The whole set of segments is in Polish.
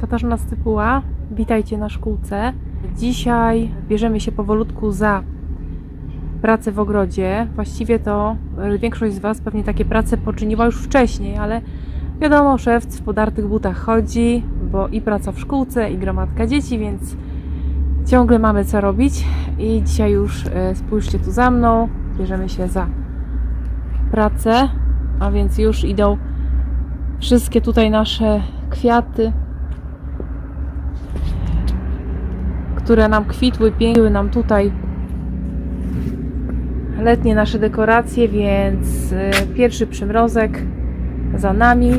Katarzyna Stypuła, witajcie na szkółce. Dzisiaj bierzemy się powolutku za pracę w ogrodzie. Właściwie to e, większość z Was pewnie takie prace poczyniła już wcześniej, ale wiadomo, szewc w podartych butach chodzi, bo i praca w szkółce, i gromadka dzieci, więc ciągle mamy co robić. I dzisiaj już e, spójrzcie tu za mną, bierzemy się za pracę, a więc już idą wszystkie tutaj nasze kwiaty, które nam kwitły, piękły nam tutaj letnie nasze dekoracje, więc y, pierwszy przymrozek za nami.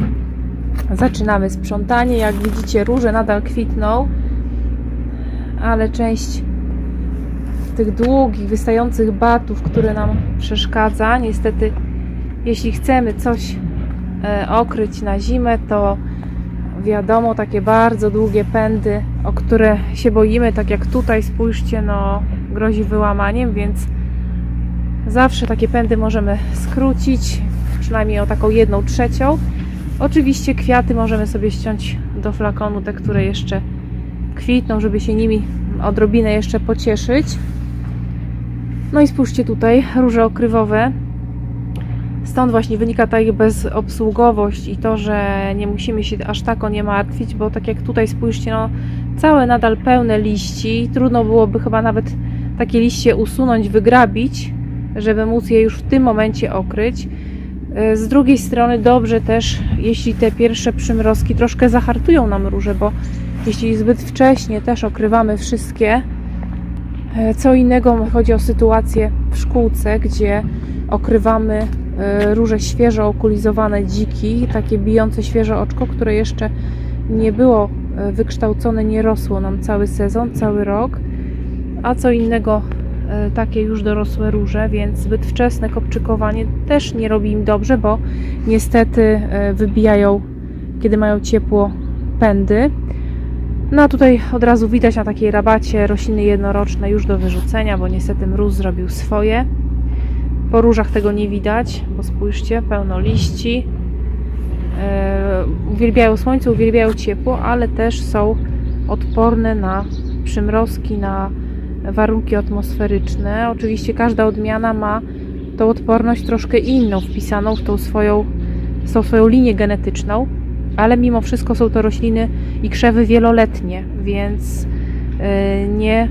Zaczynamy sprzątanie. Jak widzicie, róże nadal kwitną, ale część tych długich, wystających batów, które nam przeszkadza, niestety, jeśli chcemy coś e, okryć na zimę, to wiadomo, takie bardzo długie pędy, o które się boimy, tak jak tutaj, spójrzcie, no grozi wyłamaniem, więc zawsze takie pędy możemy skrócić, przynajmniej o taką jedną trzecią. Oczywiście kwiaty możemy sobie ściąć do flakonu, te, które jeszcze kwitną, żeby się nimi odrobinę jeszcze pocieszyć. No i spójrzcie tutaj, róże okrywowe. Stąd właśnie wynika ta ich bezobsługowość i to, że nie musimy się aż tak o nie martwić, bo tak jak tutaj spójrzcie, no całe nadal pełne liści. Trudno byłoby chyba nawet takie liście usunąć, wygrabić, żeby móc je już w tym momencie okryć. E, Z drugiej strony dobrze też, jeśli te pierwsze przymrozki troszkę zahartują nam róże, bo jeśli zbyt wcześnie też okrywamy wszystkie, e, co innego chodzi o sytuację w szkółce, gdzie okrywamy róże świeżo okulizowane dziki, takie bijące świeżo oczko, które jeszcze nie było e, wykształcone, nie rosło nam cały sezon, cały rok, a co innego e, takie już dorosłe róże, więc zbyt wczesne kopczykowanie też nie robi im dobrze, bo niestety e, wybijają, kiedy mają ciepło, pędy. No a tutaj od razu widać na takiej rabacie rośliny jednoroczne już do wyrzucenia, bo niestety mróz zrobił swoje. Po różach tego nie widać, bo spójrzcie, pełno liści. E, uwielbiają słońce, uwielbiają ciepło, ale też są odporne na przymrozki, na warunki atmosferyczne. Oczywiście każda odmiana ma tą odporność troszkę inną, wpisaną w tą swoją, w tą swoją linię genetyczną, ale mimo wszystko są to rośliny i krzewy wieloletnie, więc e, nie,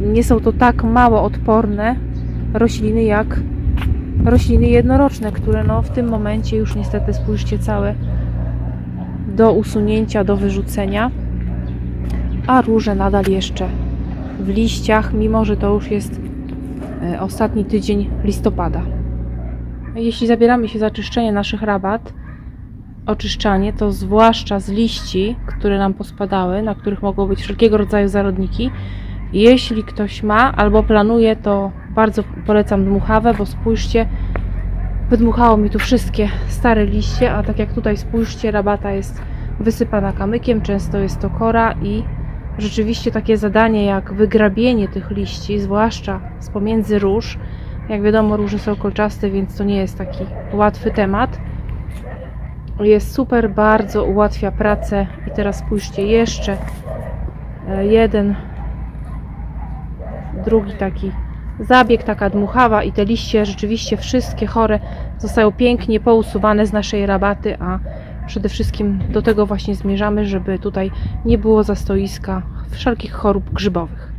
nie są to tak mało odporne rośliny jak rośliny jednoroczne, które no w tym momencie już niestety spójrzcie całe do usunięcia, do wyrzucenia, a róże nadal jeszcze w liściach, mimo że to już jest e, ostatni tydzień listopada. Jeśli zabieramy się za czyszczenie naszych rabat, oczyszczanie, to zwłaszcza z liści, które nam pospadały, na których mogą być wszelkiego rodzaju zarodniki, jeśli ktoś ma albo planuje, to bardzo polecam dmuchawę, bo spójrzcie, wydmuchało mi tu wszystkie stare liście, a tak jak tutaj spójrzcie, rabata jest wysypana kamykiem, często jest to kora i rzeczywiście takie zadanie jak wygrabienie tych liści, zwłaszcza z pomiędzy róż, jak wiadomo róże są kolczaste, więc to nie jest taki łatwy temat. Jest super, bardzo ułatwia pracę i teraz spójrzcie, jeszcze e, jeden drugi taki zabieg, taka dmuchawa i te liście rzeczywiście wszystkie chore zostają pięknie pousuwane z naszej rabaty, a przede wszystkim do tego właśnie zmierzamy, żeby tutaj nie było zastoiska wszelkich chorób grzybowych.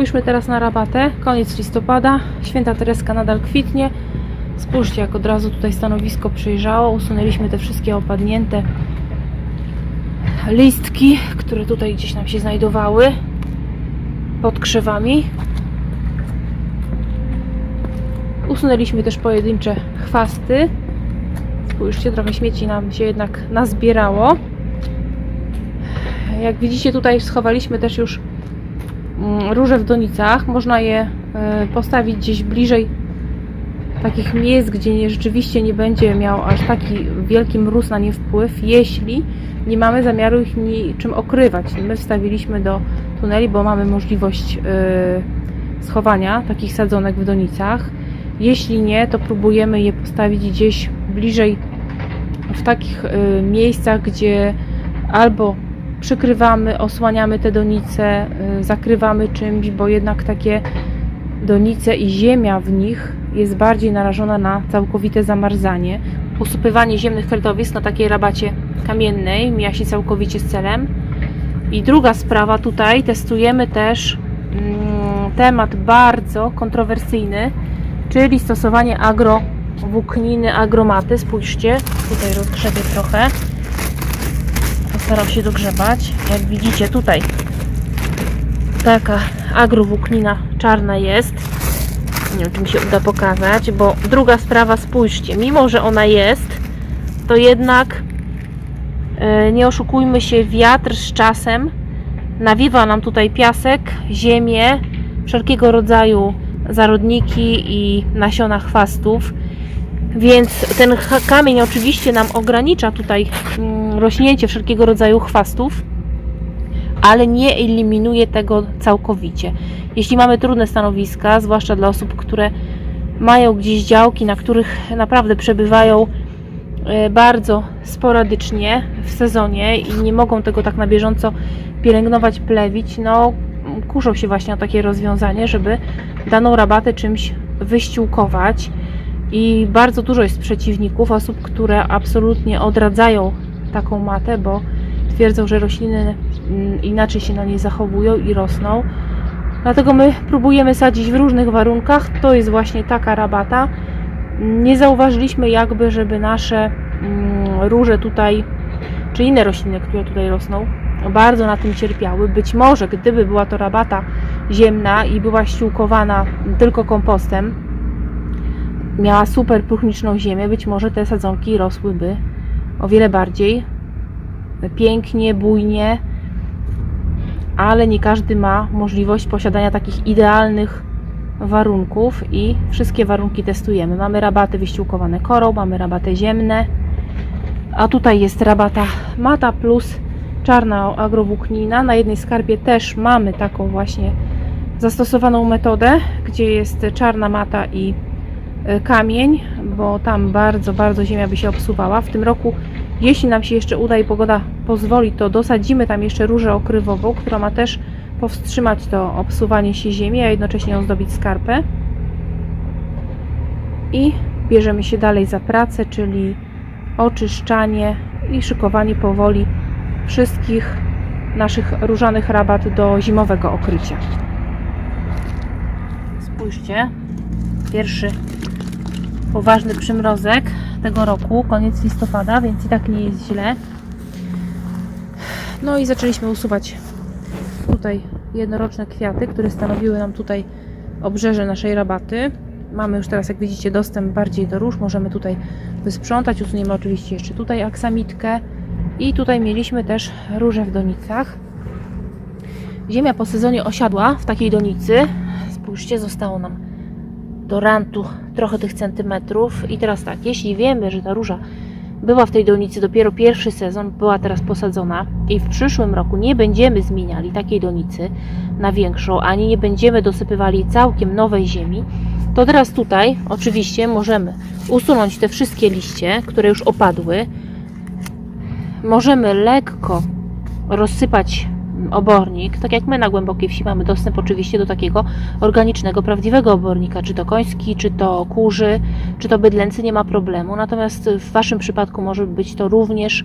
Spójrzmy teraz na rabatę. Koniec listopada. Święta Tereska nadal kwitnie. Spójrzcie, jak od razu tutaj stanowisko przyjrzało. Usunęliśmy te wszystkie opadnięte listki, które tutaj gdzieś nam się znajdowały pod krzewami. Usunęliśmy też pojedyncze chwasty. Spójrzcie, trochę śmieci nam się jednak nazbierało. Jak widzicie tutaj schowaliśmy też już róże w donicach. Można je e, postawić gdzieś bliżej takich miejsc, gdzie nie, rzeczywiście nie będzie miał aż taki wielki mróz na nie wpływ, jeśli nie mamy zamiaru ich niczym okrywać. My wstawiliśmy do tuneli, bo mamy możliwość e, schowania takich sadzonek w donicach. Jeśli nie, to próbujemy je postawić gdzieś bliżej w takich y, miejscach, gdzie albo przykrywamy, osłaniamy te donice, y, zakrywamy czymś, bo jednak takie donice i ziemia w nich jest bardziej narażona na całkowite zamarzanie. Usypywanie ziemnych kretowisk na takiej rabacie kamiennej mija się całkowicie z celem. I druga sprawa tutaj, testujemy też mm, temat bardzo kontrowersyjny, czyli stosowanie agrowłókniny, agromaty. Spójrzcie, tutaj rozgrzebię trochę. Postaram się dogrzebać. Jak widzicie tutaj taka agrowłóknina czarna jest. Nie wiem, czy mi się uda pokazać, bo druga sprawa, spójrzcie, mimo że ona jest, to jednak e, nie oszukujmy się, wiatr z czasem nawiewa nam tutaj piasek, ziemię, wszelkiego rodzaju zarodniki i nasiona chwastów. Więc ten kamień oczywiście nam ogranicza tutaj mm, rośnięcie wszelkiego rodzaju chwastów, ale nie eliminuje tego całkowicie. Jeśli mamy trudne stanowiska, zwłaszcza dla osób, które mają gdzieś działki, na których naprawdę przebywają e, bardzo sporadycznie w sezonie i nie mogą tego tak na bieżąco pielęgnować, plewić, no kuszą się właśnie o takie rozwiązanie, żeby daną rabatę czymś wyściółkować. I bardzo dużo jest przeciwników, osób, które absolutnie odradzają taką matę, bo twierdzą, że rośliny mm, inaczej się na niej zachowują i rosną. Dlatego my próbujemy sadzić w różnych warunkach. To jest właśnie taka rabata. Nie zauważyliśmy jakby, żeby nasze mm, róże tutaj, czy inne rośliny, które tutaj rosną, bardzo na tym cierpiały. Być może gdyby była to rabata ziemna i była ściółkowana tylko kompostem, miała super próchniczną ziemię, być może te sadzonki rosłyby o wiele bardziej pięknie, bujnie, ale nie każdy ma możliwość posiadania takich idealnych warunków i wszystkie warunki testujemy. Mamy rabaty wyściółkowane korą, mamy rabaty ziemne, a tutaj jest rabata mata plus czarna agrowłóknina. Na jednej skarbie też mamy taką właśnie zastosowaną metodę, gdzie jest czarna mata i kamień, bo tam bardzo, bardzo ziemia by się obsuwała. W tym roku, jeśli nam się jeszcze uda i pogoda pozwoli, to dosadzimy tam jeszcze różę okrywową, która ma też powstrzymać to obsuwanie się ziemi, a jednocześnie ozdobić skarpę. I bierzemy się dalej za pracę, czyli oczyszczanie i szykowanie powoli wszystkich naszych różanych rabat do zimowego okrycia. Spójrzcie, pierwszy poważny przymrozek tego roku, koniec listopada, więc i tak nie jest źle. No i zaczęliśmy usuwać tutaj jednoroczne kwiaty, które stanowiły nam tutaj obrzeże naszej rabaty. Mamy już teraz, jak widzicie, dostęp bardziej do róż. Możemy tutaj wysprzątać. Usuniemy oczywiście jeszcze tutaj aksamitkę. I tutaj mieliśmy też róże w donicach. Ziemia po sezonie osiadła w takiej donicy. Spójrzcie, zostało nam do rantu trochę tych centymetrów. I teraz tak, jeśli wiemy, że ta róża była w tej donicy dopiero pierwszy sezon, była teraz posadzona i w przyszłym roku nie będziemy zmieniali takiej donicy na większą, ani nie będziemy dosypywali całkiem nowej ziemi, to teraz tutaj oczywiście możemy usunąć te wszystkie liście, które już opadły. Możemy lekko rozsypać obornik, tak jak my na głębokiej wsi mamy dostęp oczywiście do takiego organicznego, prawdziwego obornika, czy to koński, czy to kurzy, czy to bydlęcy, nie ma problemu. Natomiast w Waszym przypadku może być to również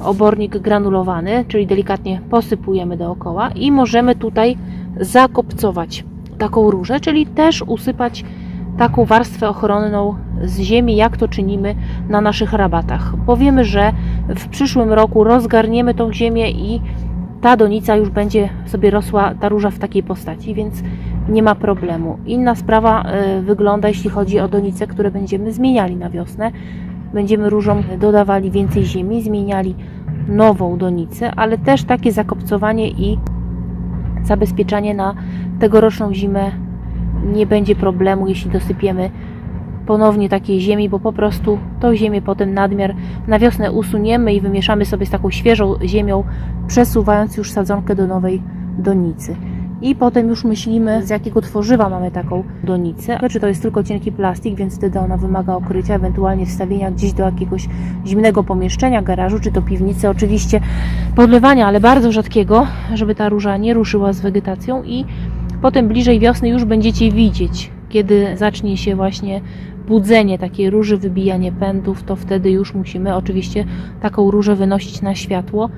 obornik granulowany, czyli delikatnie posypujemy dookoła i możemy tutaj zakopcować taką różę, czyli też usypać taką warstwę ochronną z ziemi, jak to czynimy na naszych rabatach. Powiemy, że w przyszłym roku rozgarniemy tą ziemię i ta donica już będzie sobie rosła, ta róża w takiej postaci, więc nie ma problemu. Inna sprawa y, wygląda, jeśli chodzi o donice, które będziemy zmieniali na wiosnę. Będziemy różom dodawali więcej ziemi, zmieniali nową donicę, ale też takie zakopcowanie i zabezpieczanie na tegoroczną zimę nie będzie problemu, jeśli dosypiemy ponownie takiej ziemi, bo po prostu tą ziemię potem nadmiar na wiosnę usuniemy i wymieszamy sobie z taką świeżą ziemią, przesuwając już sadzonkę do nowej donicy. I potem już myślimy, z jakiego tworzywa mamy taką donicę. Czy to jest tylko cienki plastik, więc wtedy ona wymaga okrycia, ewentualnie wstawienia gdzieś do jakiegoś zimnego pomieszczenia, garażu, czy to piwnicy. Oczywiście podlewania, ale bardzo rzadkiego, żeby ta róża nie ruszyła z wegetacją i potem bliżej wiosny już będziecie widzieć, kiedy zacznie się właśnie budzenie takiej róży, wybijanie pędów, to wtedy już musimy oczywiście taką różę wynosić na światło,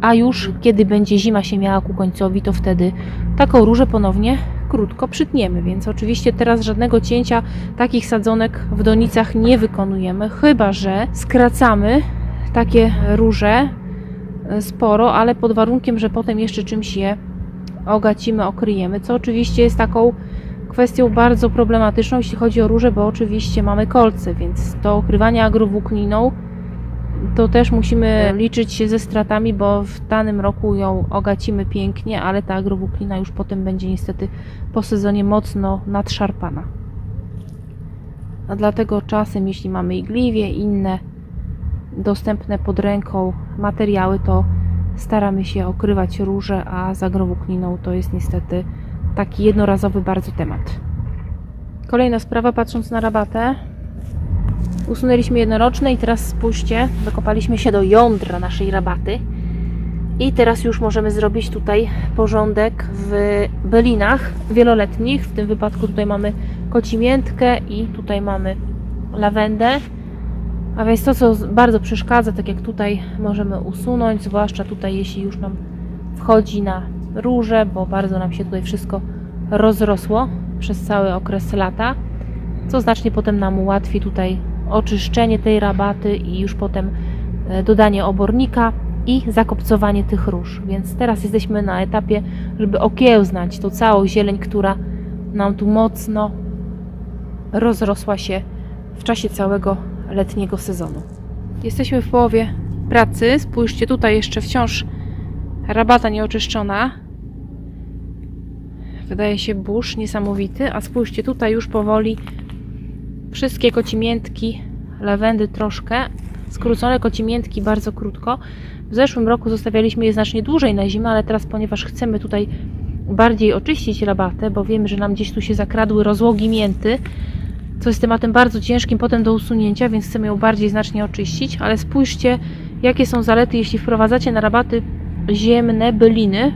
a już kiedy będzie zima się miała ku końcowi, to wtedy taką różę ponownie krótko przytniemy, więc oczywiście teraz żadnego cięcia takich sadzonek w donicach nie wykonujemy, chyba że skracamy takie róże e, sporo, ale pod warunkiem, że potem jeszcze czymś je ogacimy, okryjemy, co oczywiście jest taką kwestią bardzo problematyczną, jeśli chodzi o róże, bo oczywiście mamy kolce, więc to okrywanie agrowłókniną to też musimy liczyć się ze stratami, bo w danym roku ją ogacimy pięknie, ale ta agrowłóknina już potem będzie niestety po sezonie mocno nadszarpana. A dlatego czasem, jeśli mamy igliwie, inne dostępne pod ręką materiały, to staramy się okrywać róże, a z agrowłókniną to jest niestety taki jednorazowy bardzo temat. Kolejna sprawa, patrząc na rabatę. Usunęliśmy jednoroczne i teraz spójrzcie, dokopaliśmy się do jądra naszej rabaty. I teraz już możemy zrobić tutaj porządek w bylinach wieloletnich. W tym wypadku tutaj mamy kocimiętkę i tutaj mamy lawendę. A więc to, co bardzo przeszkadza, tak jak tutaj możemy usunąć, zwłaszcza tutaj, jeśli już nam wchodzi na róże, bo bardzo nam się tutaj wszystko rozrosło przez cały okres lata, co znacznie potem nam ułatwi tutaj oczyszczenie tej rabaty i już potem e, dodanie obornika i zakopcowanie tych róż. Więc teraz jesteśmy na etapie, żeby okiełznać tą całą zieleń, która nam tu mocno rozrosła się w czasie całego letniego sezonu. Jesteśmy w połowie pracy. Spójrzcie, tutaj jeszcze wciąż rabata nieoczyszczona. Wydaje się burz niesamowity, a spójrzcie, tutaj już powoli wszystkie kocimiętki, lawendy troszkę, skrócone kocimiętki bardzo krótko. W zeszłym roku zostawialiśmy je znacznie dłużej na zimę, ale teraz, ponieważ chcemy tutaj bardziej oczyścić rabatę, bo wiemy, że nam gdzieś tu się zakradły rozłogi mięty, co jest tematem bardzo ciężkim potem do usunięcia, więc chcemy ją bardziej znacznie oczyścić, ale spójrzcie, jakie są zalety, jeśli wprowadzacie na rabaty ziemne byliny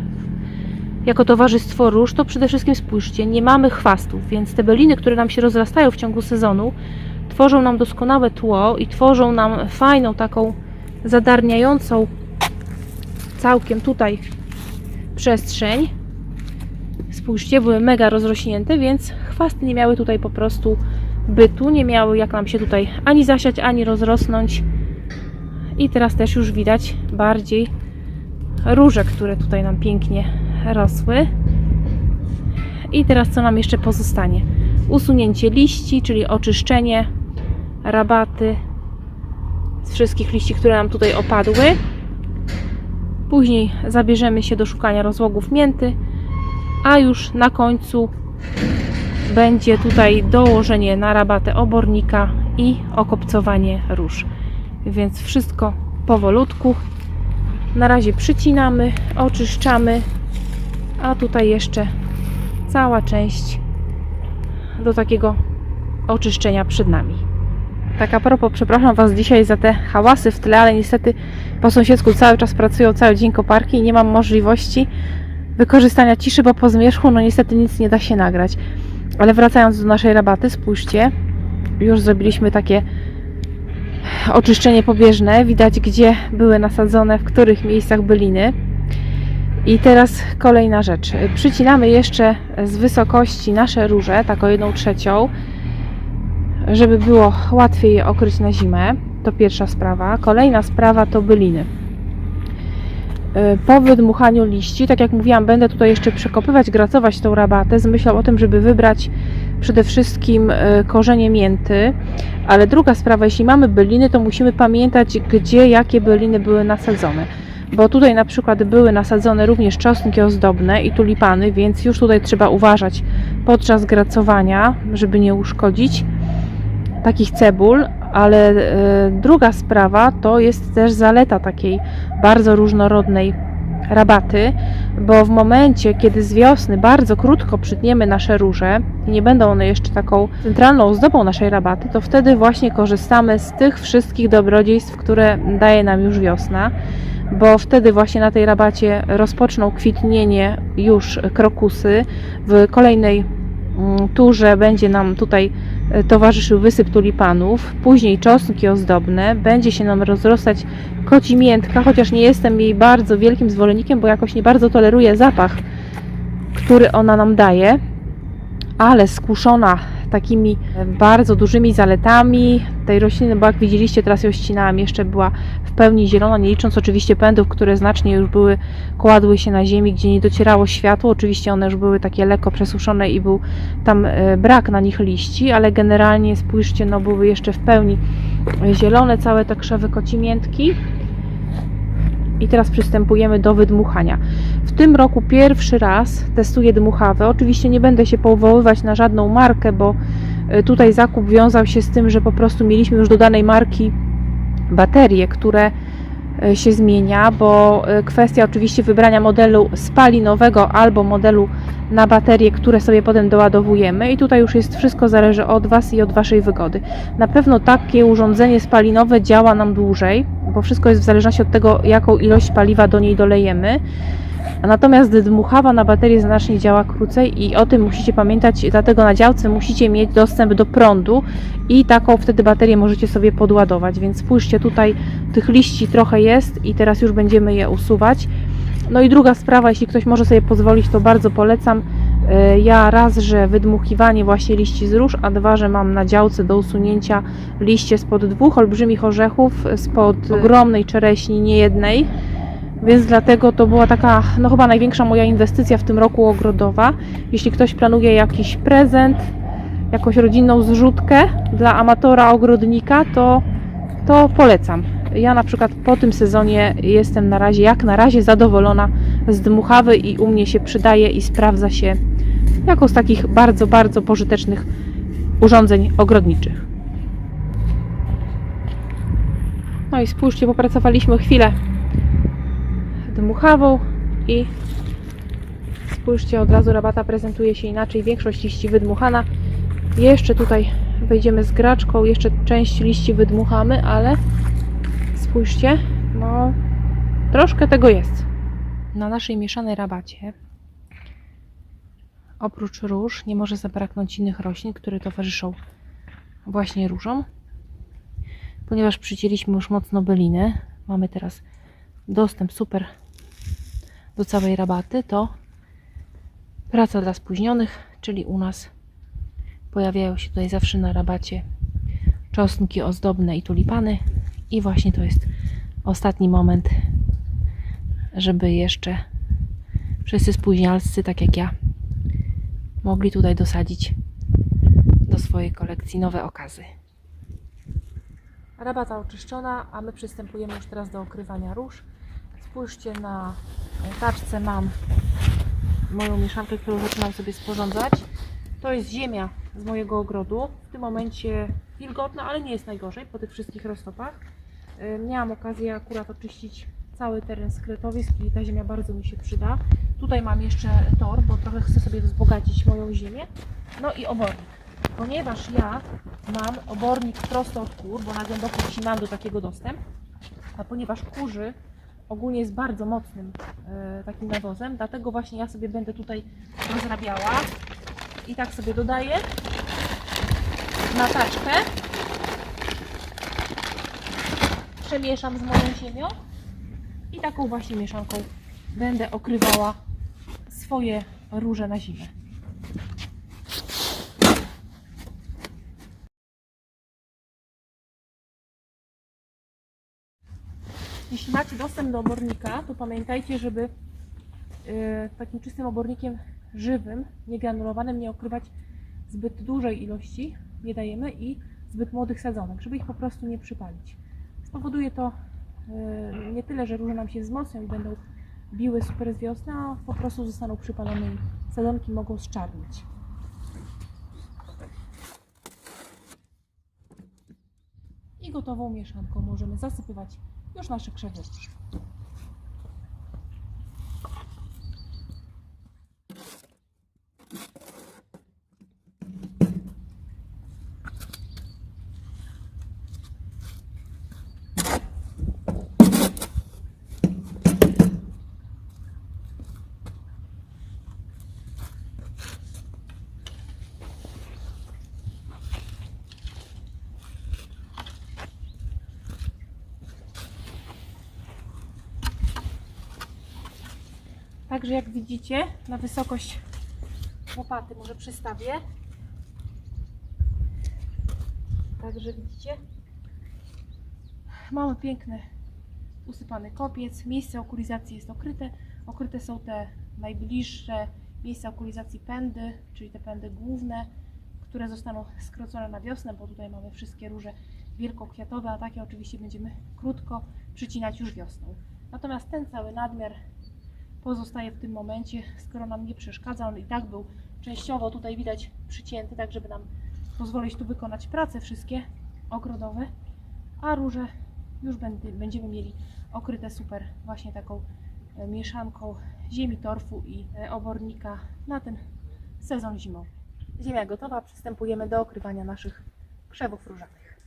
jako towarzystwo róż, to przede wszystkim spójrzcie, nie mamy chwastów, więc te byliny, które nam się rozrastają w ciągu sezonu, tworzą nam doskonałe tło i tworzą nam fajną taką zadarniającą całkiem tutaj przestrzeń. Spójrzcie, były mega rozrośnięte, więc chwasty nie miały tutaj po prostu bytu, nie miały jak nam się tutaj ani zasiać, ani rozrosnąć. I teraz też już widać bardziej róże, które tutaj nam pięknie rosły. I teraz co nam jeszcze pozostanie? Usunięcie liści, czyli oczyszczenie rabaty z wszystkich liści, które nam tutaj opadły. Później zabierzemy się do szukania rozłogów mięty, a już na końcu będzie tutaj dołożenie na rabatę obornika i okopcowanie róż. Więc wszystko powolutku. Na razie przycinamy, oczyszczamy, a tutaj jeszcze cała część do takiego oczyszczenia przed nami. Tak a propos, przepraszam Was dzisiaj za te hałasy w tle, ale niestety po sąsiedzku cały czas pracują cały dzień koparki i nie mam możliwości wykorzystania ciszy, bo po zmierzchu no niestety nic nie da się nagrać. Ale wracając do naszej rabaty, spójrzcie, już zrobiliśmy takie oczyszczenie pobieżne. Widać, gdzie były nasadzone, w których miejscach byliny. I teraz kolejna rzecz. Przycinamy jeszcze z wysokości nasze róże, taką jedną trzecią, żeby było łatwiej je okryć na zimę. To pierwsza sprawa. Kolejna sprawa to byliny. Y, Po wydmuchaniu liści, tak jak mówiłam, będę tutaj jeszcze przekopywać, gracować tą rabatę z myślą o tym, żeby wybrać przede wszystkim e, korzenie mięty, ale druga sprawa, jeśli mamy byliny, to musimy pamiętać, gdzie jakie byliny były nasadzone. Bo tutaj na przykład były nasadzone również czosnki ozdobne i tulipany, więc już tutaj trzeba uważać podczas gracowania, żeby nie uszkodzić takich cebul, ale e, druga sprawa to jest też zaleta takiej bardzo różnorodnej rabaty, bo w momencie, kiedy z wiosny bardzo krótko przytniemy nasze róże i nie będą one jeszcze taką centralną ozdobą naszej rabaty, to wtedy właśnie korzystamy z tych wszystkich dobrodziejstw, które daje nam już wiosna, bo wtedy właśnie na tej rabacie rozpoczną kwitnienie już krokusy. W kolejnej mm, turze będzie nam tutaj towarzyszył wysyp tulipanów, później czosnki ozdobne, będzie się nam rozrastać kocimiętka, chociaż nie jestem jej bardzo wielkim zwolennikiem, bo jakoś nie bardzo toleruję zapach, który ona nam daje, ale skuszona takimi bardzo dużymi zaletami tej rośliny, bo jak widzieliście, teraz ją ścinałam, jeszcze była w pełni zielona, nie licząc oczywiście pędów, które znacznie już były, kładły się na ziemi, gdzie nie docierało światło. Oczywiście one już były takie lekko przesuszone i był tam e, brak na nich liści, ale generalnie spójrzcie, no były jeszcze w pełni zielone całe te krzewy kocimiętki. I teraz przystępujemy do wydmuchania. W tym roku pierwszy raz testuję dmuchawę. Oczywiście nie będę się powoływać na żadną markę, bo e, tutaj zakup wiązał się z tym, że po prostu mieliśmy już do danej marki baterie, które się zmienia, bo e, kwestia oczywiście wybrania modelu spalinowego albo modelu na baterie, które sobie potem doładowujemy i tutaj już jest wszystko zależy od Was i od Waszej wygody. Na pewno takie urządzenie spalinowe działa nam dłużej, bo wszystko jest w zależności od tego, jaką ilość paliwa do niej dolejemy. Natomiast dmuchawa na baterię znacznie działa krócej i o tym musicie pamiętać, dlatego na działce musicie mieć dostęp do prądu i taką wtedy baterię możecie sobie podładować. Więc spójrzcie, tutaj tych liści trochę jest i teraz już będziemy je usuwać. No i druga sprawa, jeśli ktoś może sobie pozwolić, to bardzo polecam. E, Ja raz, że wydmuchiwanie właśnie liści z róż, a dwa, że mam na działce do usunięcia liście spod dwóch olbrzymich orzechów, spod ogromnej czereśni, nie jednej. Więc dlatego to była taka, no chyba największa moja inwestycja w tym roku ogrodowa. Jeśli ktoś planuje jakiś prezent, jakąś rodzinną zrzutkę dla amatora ogrodnika, to, to polecam. Ja na przykład po tym sezonie jestem na razie, jak na razie zadowolona z dmuchawy i u mnie się przydaje i sprawdza się jako z takich bardzo, bardzo pożytecznych urządzeń ogrodniczych. No i spójrzcie, popracowaliśmy chwilę dmuchawą i spójrzcie, od razu rabata prezentuje się inaczej, większość liści wydmuchana. Jeszcze tutaj wejdziemy z graczką, jeszcze część liści wydmuchamy, ale spójrzcie, no troszkę tego jest. Na naszej mieszanej rabacie oprócz róż nie może zabraknąć innych roślin, które towarzyszą właśnie różom. Ponieważ przycięliśmy już mocno byliny, mamy teraz dostęp super do całej rabaty, to praca dla spóźnionych, czyli u nas pojawiają się tutaj zawsze na rabacie czosnki ozdobne i tulipany i właśnie to jest ostatni moment, żeby jeszcze wszyscy spóźnialscy, tak jak ja, mogli tutaj dosadzić do swojej kolekcji nowe okazy. Rabata oczyszczona, a my przystępujemy już teraz do okrywania róż. Spójrzcie na taczce mam moją mieszankę, którą zaczynam sobie sporządzać. To jest ziemia z mojego ogrodu. W tym momencie wilgotna, ale nie jest najgorzej po tych wszystkich roztopach. Y, Miałam okazję akurat oczyścić cały teren skretowisk i ta ziemia bardzo mi się przyda. Tutaj mam jeszcze tor, bo trochę chcę sobie wzbogacić moją ziemię. No i obornik. Ponieważ ja mam obornik prosto od kur, bo na głębokiej wsi mam do takiego dostęp, a ponieważ kurzy ogólnie jest bardzo mocnym e, takim nawozem, dlatego właśnie ja sobie będę tutaj rozrabiała. I tak sobie dodaję na taczkę, przemieszam z moją ziemią. I taką właśnie mieszanką będę okrywała swoje róże na zimę. Jeśli macie dostęp do obornika, to pamiętajcie, żeby e, takim czystym obornikiem żywym, niegranulowanym, nie okrywać zbyt dużej ilości nie dajemy i zbyt młodych sadzonek, żeby ich po prostu nie przypalić. Spowoduje to yy, nie tyle, że róże nam się wzmocnią i będą biły super z wiosny, a po prostu zostaną przypalone i sadzonki mogą zczarnieć. I gotową mieszanką możemy zasypywać już nasze krzewy. Także jak widzicie, na wysokość łopaty może przystawię. Także widzicie, mamy piękny usypany kopiec. Miejsce okulizacji jest okryte. Okryte są te najbliższe miejsca okulizacji pędy, czyli te pędy główne, które zostaną skrócone na wiosnę, bo tutaj mamy wszystkie róże wielkokwiatowe, a takie oczywiście będziemy krótko przycinać już wiosną. Natomiast ten cały nadmiar pozostaje w tym momencie, skoro nam nie przeszkadza. On i tak był częściowo tutaj widać przycięty, tak żeby nam pozwolić tu wykonać prace wszystkie ogrodowe, a róże już będziemy mieli okryte super właśnie taką e, mieszanką ziemi, torfu i e, obornika na ten sezon zimowy. Ziemia gotowa, przystępujemy do okrywania naszych krzewów różanych.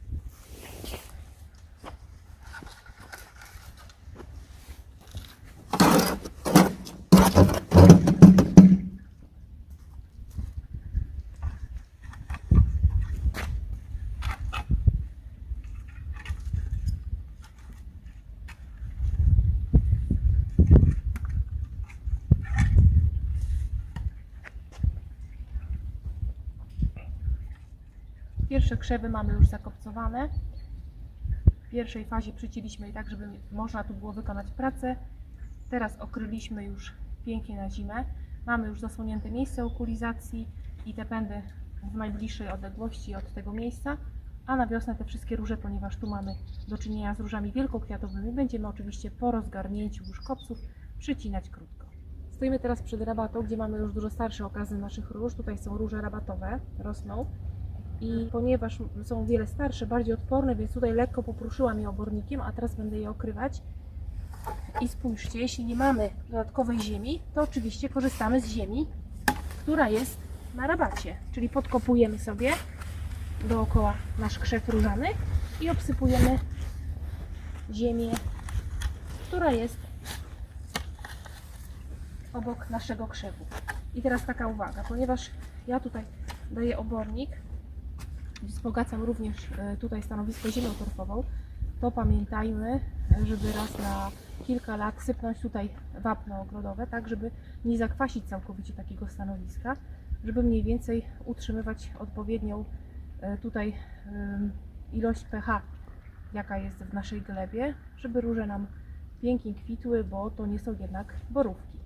Pierwsze krzewy mamy już zakopcowane. W pierwszej fazie przycięliśmy je tak, żeby można tu było wykonać pracę. Teraz okryliśmy już pięknie na zimę. Mamy już zasłonięte miejsce okulizacji i te pędy w najbliższej odległości od tego miejsca. A na wiosnę te wszystkie róże, ponieważ tu mamy do czynienia z różami wielkokwiatowymi, będziemy oczywiście po rozgarnięciu już kopców przycinać krótko. Stoimy teraz przed rabatą, gdzie mamy już dużo starsze okazy naszych róż. Tutaj są róże rabatowe, rosną. I ponieważ są wiele starsze, bardziej odporne, więc tutaj lekko popruszyłam je obornikiem, a teraz będę je okrywać. I spójrzcie, jeśli nie mamy dodatkowej ziemi, to oczywiście korzystamy z ziemi, która jest na rabacie. Czyli podkopujemy sobie dookoła nasz krzew różany i obsypujemy ziemię, która jest obok naszego krzewu. I teraz taka uwaga, ponieważ ja tutaj daję obornik, wzbogacam również e, tutaj stanowisko ziemią torfową, to pamiętajmy, żeby raz na kilka lat sypnąć tutaj wapno ogrodowe, tak żeby nie zakwasić całkowicie takiego stanowiska, żeby mniej więcej utrzymywać odpowiednią e, tutaj ilość pH, jaka jest w naszej glebie, żeby róże nam pięknie kwitły, bo to nie są jednak borówki.